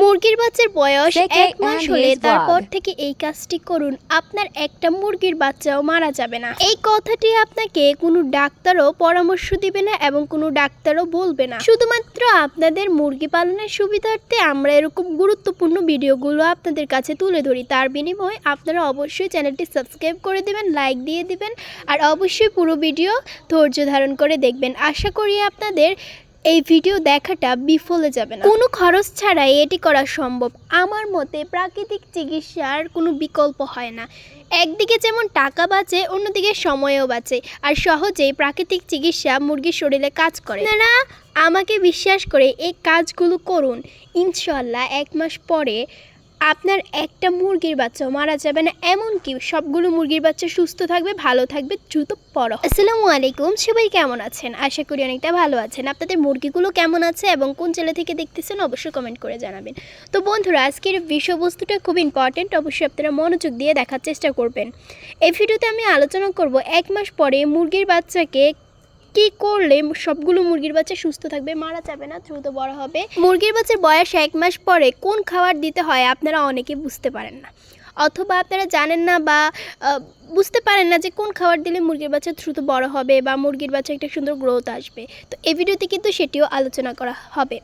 মুরগির বাচ্চার বয়স এক মাস হলে তারপর থেকে এই কাজটি করুন। আপনার একটা মুরগির বাচ্চাও মারা যাবে না। এই কথাটি আপনাকে কোনো ডাক্তারও পরামর্শ দিবে না এবং কোনো ডাক্তারও বলবে না। শুধুমাত্র আপনাদের মুরগি পালনের সুবিধার্থে আমরা এরকম গুরুত্বপূর্ণ ভিডিওগুলো আপনাদের কাছে তুলে ধরি। তার বিনিময়ে আপনারা অবশ্যই চ্যানেলটি সাবস্ক্রাইব করে দেবেন লাইক দিয়ে দিবেন আর অবশ্যই পুরো ভিডিও ধৈর্য ধারণ করে দেখবেন। আশা করি আপনাদের এই ভিডিও দেখাটা বিফলে যাবে না। কোনো খরচ ছাড়াই এটি করা সম্ভব। আমার মতে প্রাকৃতিক চিকিৎসার কোনো বিকল্প হয় না। একদিকে যেমন টাকা বাঁচে, অন্যদিকে সময়ও বাঁচে। আর সহজেই প্রাকৃতিক চিকিৎসা মুরগির শরীরে কাজ করে। না আমাকে বিশ্বাস করে এই কাজগুলো করুন। ইনশাল্লাহ এক মাস পরে আপনার একটা মুরগির বাচ্চাও মারা যাবে না। এমনকি সবগুলো মুরগির বাচ্চা সুস্থ থাকবে, ভালো থাকবে, দ্রুত বড় আসসালামু আলাইকুম, সবাই কেমন আছেন? আশা করি অনেকটা ভালো আছেন। আপনাদের মুরগিগুলো কেমন আছে এবং কোন জেলা থেকে দেখতেছেন অবশ্যই কমেন্ট করে জানাবেন। তো বন্ধুরা, আজকের বিষয়বস্তুটা খুব ইম্পর্টেন্ট অবশ্যই আপনারা মনোযোগ দিয়ে দেখার চেষ্টা করবেন। এই ভিডিওতে আমি আলোচনা করব এক মাস পরে মুরগির বাচ্চাকে কি করলে সবগুলো মুরগির বাচ্চা সুস্থ থাকবে? মারা যাবে না, দ্রুত বড় হবে। মুরগির বাচ্চার বয়স এক মাস পরে কোন খাবার দিতে হয় আপনারা অনেকে বুঝতে পারেন না। অথবা আপনারা জানেন না বা বুঝতে পারেন না যে কোন খাবার দিলে মুরগির বাচ্চা দ্রুত বড় হবে বা মুরগির বাচ্চা একটা সুন্দর গ্রোথ আসবে। তো এই ভিডিওতে কিন্তু সেটিও আলোচনা করা হবে।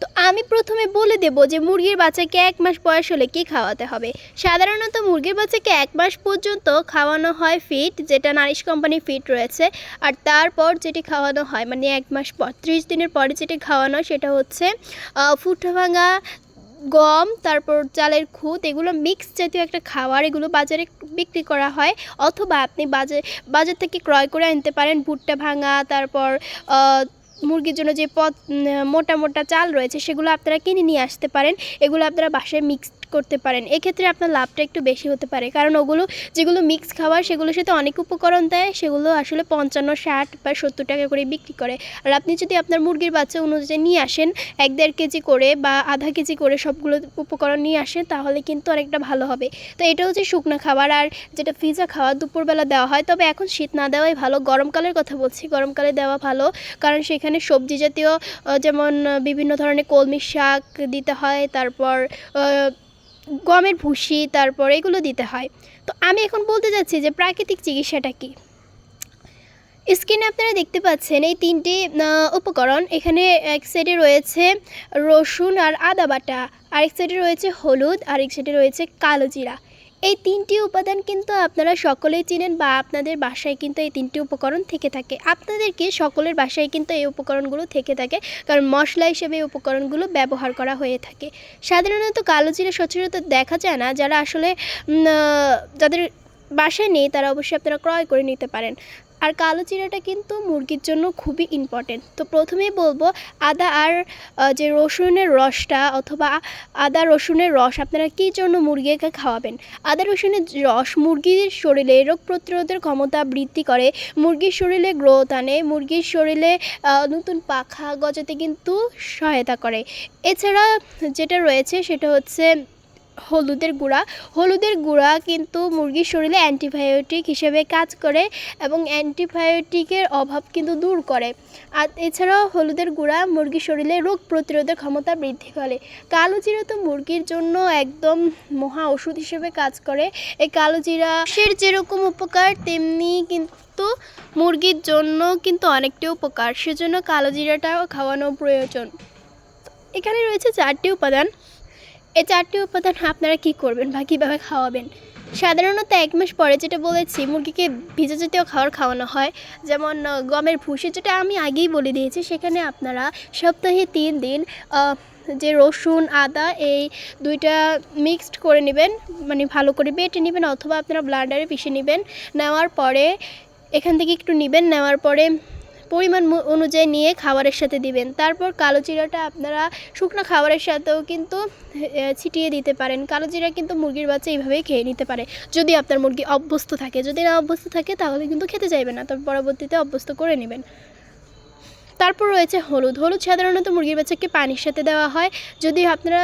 তো আমি প্রথমে বলে দেব যে মুরগির বাচ্চাকে এক মাস বয়স হলে কী খাওয়াতে হবে। সাধারণত মুরগির বাচ্চাকে এক মাস পর্যন্ত খাওয়ানো হয় ফিট যেটা নারিশ কোম্পানি ফিট রয়েছে আর তারপর যেটি খাওয়ানো হয় মানে এক মাস পর ত্রিশ দিনের পরে যেটি খাওয়ানো সেটা হচ্ছে আহ, ফুটা ভাঙা গম, তারপর চালের খুঁত, এগুলো মিক্স জাতীয় একটা খাবার। এগুলো বাজারে বিক্রি করা হয়। অথবা আপনি বাজার বাজার থেকে ক্রয় করে আনতে পারেন। ভুট্টা ভাঙা, তারপর মুরগির জন্য যে পথ মোটা মোটা চাল রয়েছে, সেগুলো আপনারা কিনে নিয়ে আসতে পারেন। এগুলো আপনারা বাসায় মিক্স করতে পারেন। এক্ষেত্রে আপনার লাভটা একটু বেশি হতে পারে। কারণ ওগুলো যেগুলো মিক্স খাবার সেগুলোর সাথে অনেক উপকরণ দেয়। সেগুলো আসলে পঞ্চান্ন, ষাট বা সত্তর টাকা করে বিক্রি করে। আর আপনি যদি আপনার মুরগির বাচ্চা অনুযায়ী নিয়ে আসেন, এক দেড় কেজি করে বা আধা কেজি করে সবগুলো উপকরণ নিয়ে আসেন, তাহলে কিন্তু অনেকটা ভালো হবে। তো এটা হচ্ছে শুকনো খাবার। আর যেটা ফিজা খাওয়া, দুপুরবেলা দেওয়া হয়, তবে এখন শীত না দেওয়াই ভালো। গরমকালের কথা বলছি, গরমকালে দেওয়া ভালো। কারণ সেখানে সবজি জাতীয় যেমন বিভিন্ন ধরনের কলমি শাক দিতে হয়, তারপর গমের ভুসি, তারপর এগুলো দিতে হয়। তো আমি এখন বলতে যাচ্ছি যে প্রাকৃতিক চিকিৎসাটা কী? স্ক্রিনে আপনারা দেখতে পাচ্ছেন এই তিনটি উপকরণ। এখানে এক সাইডে রয়েছে রসুন আর আদা বাটা, আরেক সাইডে রয়েছে হলুদ, আরেক সাইডে রয়েছে কালো জিরা। এই তিনটি উপাদান কিন্তু আপনারা সকলেই চিনেন বা আপনাদের বাসায় কিন্তু এই তিনটি উপকরণ থেকে থাকে। আপনাদেরকে সকলের বাসায় কিন্তু এই উপকরণগুলো থেকে থাকে, কারণ মশলা হিসেবে এই উপকরণগুলো ব্যবহার করা হয়ে থাকে। সাধারণত কালো জিরা সচরাচর দেখা যায় না, যারা আসলে যাদের বাসায় নেই, তারা অবশ্যই আপনারা ক্রয় করে নিতে পারেন। আর কালো জিরাটা কিন্তু মুরগির জন্য খুবই ইম্পর্টেন্ট তো প্রথমেই বলব, আদা আর যে রসুনের রসটা অথবা আদা রসুনের রস আপনারা কী জন্য মুরগিকে খাওয়াবেন? আদা রসুনের রস মুরগির শরীরে রোগ প্রতিরোধের ক্ষমতা বৃদ্ধি করে, মুরগির শরীরে গ্রোথ আনে, মুরগির শরীরে নতুন পাখা গজাতে কিন্তু সহায়তা করে। এছাড়া যেটা রয়েছে সেটা হচ্ছে হলুদের গুঁড়া। হলুদের গুঁড়া কিন্তু মুরগির শরীরে অ্যান্টিবায়োটিক হিসেবে কাজ করে এবং অ্যান্টিবায়োটিকের অভাব কিন্তু দূর করে। আর এছাড়াও হলুদের গুঁড়া মুরগির শরীরে রোগ প্রতিরোধের ক্ষমতা বৃদ্ধি করে। কালো জিরা তো মুরগির জন্য একদম মহা ওষুধ হিসেবে কাজ করে। এই কালো জিরা সের যেরকম উপকার, তেমনি কিন্তু মুরগির জন্য কিন্তু অনেকটা উপকার। সেজন্য কালো জিরাটাও খাওয়ানো প্রয়োজন। এখানে রয়েছে চারটি উপাদান। এই চারটি উপাদান আপনারা কি করবেন বা কীভাবে খাওয়াবেন? সাধারণত এক মাস পরে যেটা বলেছি, মুরগিকে ভিজা জাতীয় খাবার খাওয়ানো হয়। যেমন গমের ভুষি যেটা আমি আগেই বলে দিয়েছি, সেখানে আপনারা সপ্তাহে তিন দিন যে রসুন, আদা, এই দুইটা মিক্সড করে নেবেন মানে ভালো করে বেটে নেবেন, অথবা আপনারা ব্লান্ডারে পিষে নেবেন। নেওয়ার পরে, এখান থেকে একটু নেবেন, নেওয়ার পরে পরিমাণ অনুযায়ী নিয়ে খাবারের সাথে দিবেন। তারপর কালো জিরাটা আপনারা শুকনো খাবারের সাথেও কিন্তু ছিটিয়ে দিতে পারেন। কালো জিরা কিন্তু মুরগির বাচ্চা এইভাবেই খেয়ে নিতে পারে। যদি আপনার মুরগি অভ্যস্ত থাকে। যদি না অভ্যস্ত থাকে, তাহলে কিন্তু খেতে চাইবে না। তবে পরবর্তীতে অভ্যস্ত করে নেবেন। তারপর রয়েছে হলুদ। হলুদ সাধারণত মুরগির বাচ্চাকে পানির সাথে দেওয়া হয়। যদি আপনারা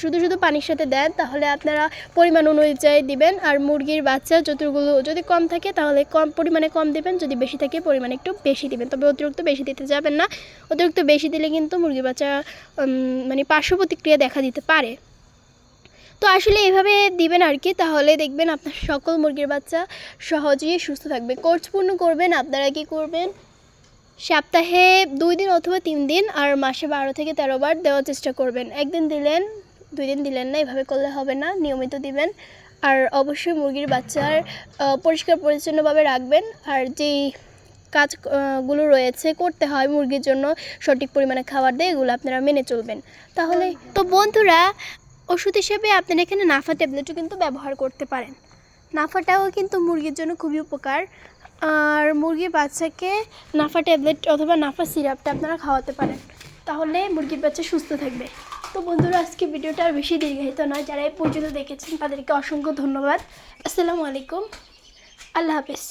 শুধু শুধু পানির সাথে দেন, তাহলে আপনারা পরিমাণ অনুযায়ী দিবেন। আর মুরগির বাচ্চা যতগুলো, যদি কম থাকে, তাহলে কম পরিমাণে কম দিবেন। যদি বেশি থাকে, পরিমাণে একটু বেশি দিবেন। তবে অতিরিক্ত বেশি দিতে যাবেন না। অতিরিক্ত বেশি দিলে কিন্তু মুরগির বাচ্চা মানে পার্শ্ব প্রতিক্রিয়া দেখা দিতে পারে। তো আসলে এভাবে দিবেন আর কি। তাহলে দেখবেন আপনার সকল মুরগির বাচ্চা সহজেই সুস্থ থাকবে। কোর্স পূর্ণ করবেন, আপনারা কি করবেন? সপ্তাহে দুই দিন অথবা তিন দিন আর মাসে বারো থেকে তেরো বার দেওয়ার চেষ্টা করবেন। একদিন দিলেন দুই দিন দিলেন না এভাবে করলে হবে না নিয়মিত দিবেন। আর অবশ্যই মুরগির বাচ্চার পরিষ্কার পরিচ্ছন্নভাবে রাখবেন। আর যেই কাজ আহ, গুলো রয়েছে করতে হয় মুরগির জন্য সঠিক পরিমাণে খাবার দেয় এগুলো আপনারা মেনে চলবেন। তাহলে তো বন্ধুরা ওষুধ হিসেবে আপনারা এখানে নাফা ট্যাবলেটও কিন্তু ব্যবহার করতে পারেন। নাফাটাও কিন্তু মুরগির জন্য খুবই উপকার। আর মুরগির বাচ্চাকে নাফা ট্যাবলেট অথবা নাফা সিরাপটা আপনারা খাওয়াতে পারেন। তাহলে মুরগির বাচ্চা সুস্থ থাকবে। তো বন্ধুরা, আজকে ভিডিওটা আর বেশি দীর্ঘায়িত নয়। যারা এই পর্যন্ত দেখেছেন, তাদেরকে অসংখ্য ধন্যবাদ। আসসালামু আলাইকুম। আল্লাহ হাফেজ।